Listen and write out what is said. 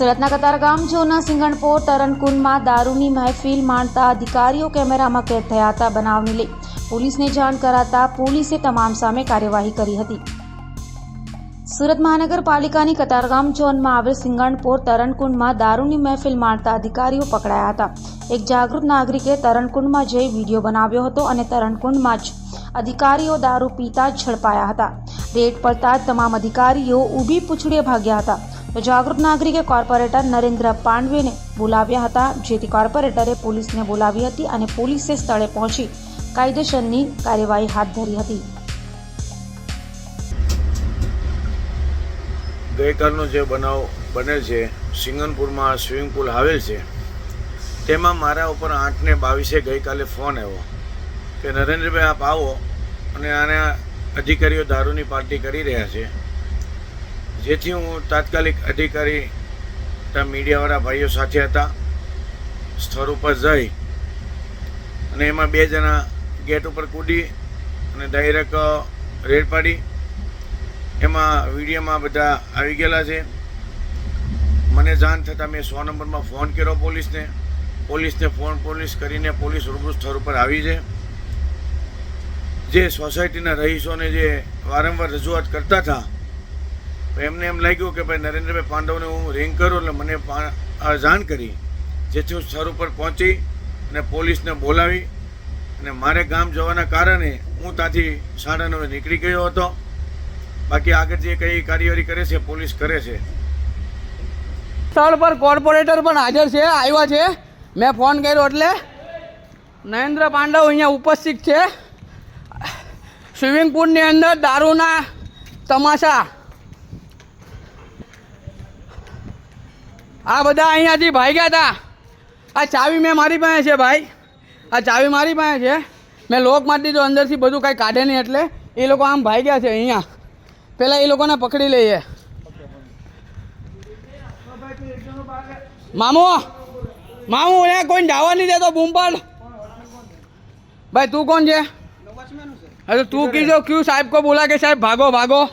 સુરતના કતારગામ ઝોનના સિંગણપોર તરણકુંડમાં દારૂની મહેફિલ માણતા અધિકારીઓ કેમેરામાં કેદ થયા હતા, બનાવની લઈ પોલીસને જાણ કરાતા પોલીસે તમામ સામે કાર્યવાહી કરી હતી. સુરત મહાનગરપાલિકાની કતારગામ ઝોનમાં આવેલ સિંગણપોર તરણકુંડમાં દારૂની મહેફિલ માણતા અધિકારીઓ પકડાયા હતા. એક જાગૃત નાગરિકે તરણકુંડમાં જઈ વીડિયો બનાવ્યો હતો અને તરણકુંડમાં જ અધિકારીઓ દારૂ પીતા જ ઝડપાયા હતા. રેડ પડતા તમામ અધિકારીઓ ઊભી પૂછડીએ ભાગ્યા હતા. તો જાગૃત નાગરિકે કોર્પોરેટર નરેન્દ્ર પાંડવેને બોલાવ્યા હતા, જેથી કોર્પોરેટરે પોલીસને બોલાવી હતી અને પોલીસે સ્થળે પહોંચી કાયદેસરની કાર્યવાહી હાથ ધરી હતી. ગઈકાલનો જે બનાવ બને છે, સિંગનપુરમાં સ્વિમિંગ પુલ આવેલ છે, તેમાં મારા ઉપર આઠને બાવીસે ગઈકાલે ફોન આવ્યો. કે નરેન્દ્રભાઈ આપ આવો અને આના અધિકારીઓ દારૂની પાર્ટી કરી રહ્યા છે. જેથી હું તાત્કાલિક અધિકારી ત્યાં મીડિયાવાળા ભાઈઓ સાથે હતા, સ્થળ ઉપર જઈ અને એમાં બે જણા ગેટ ઉપર કૂદી અને ડાયરેક્ટ રેડ પાડી. એમાં વિડીયોમાં બધા આવી ગયેલા છે. મને જાણ થતાં મેં સો નંબરમાં ફોન કર્યો પોલીસને. પોલીસને ફોન પોલીસ કરીને પોલીસ રૂબરૂ સ્થળ ઉપર આવી છે. જે સોસાયટીના રહીશોને જે વારંવાર રજૂઆત કરતા હતા એમને એમ લાગ્યું કે ભાઈ નરેન્દ્રભાઈ પાંડવને હું રિંગ કરું એટલે મને જાણ કરી. જેથી હું સ્થળ ઉપર પહોંચી અને પોલીસને બોલાવી અને મારે ગામ જવાના કારણે હું ત્યાંથી સાડા નવે નીકળી ગયો હતો. બાકી આગળ જે કઈ કાર્યવાહી કરે છે, પોલીસ કરે છે. સ્થળ પર કોર્પોરેટર પણ હાજર છે, આવ્યા છે. મેં ફોન કર્યો એટલે નરેન્દ્ર પાંડવ અહીંયા ઉપસ્થિત છે. સ્વિમિંગ પુલની અંદર દારૂના તમાશા. આ બધા અહીંયાથી ભાગ્યા હતા. આ ચાવી મેં મારી પાસે છે ભાઈ. આ ચાવી મારી પાસે છે. મેં લોક મારી દીધો, અંદરથી બધું કાંઈ કાઢે નહીં એટલે એ લોકો આમ ભાગ્યા છે અહીંયા. પહેલાં એ લોકોને પકડી લઈએ. મામો, મામુ, અહીંયા કોઈ જવા નહીં દેતો બૂમ પાડ ભાઈ, તું કોણ છે? हाँ तो तू कीजो क्यों साहब को बोला कि साहब भागो भागो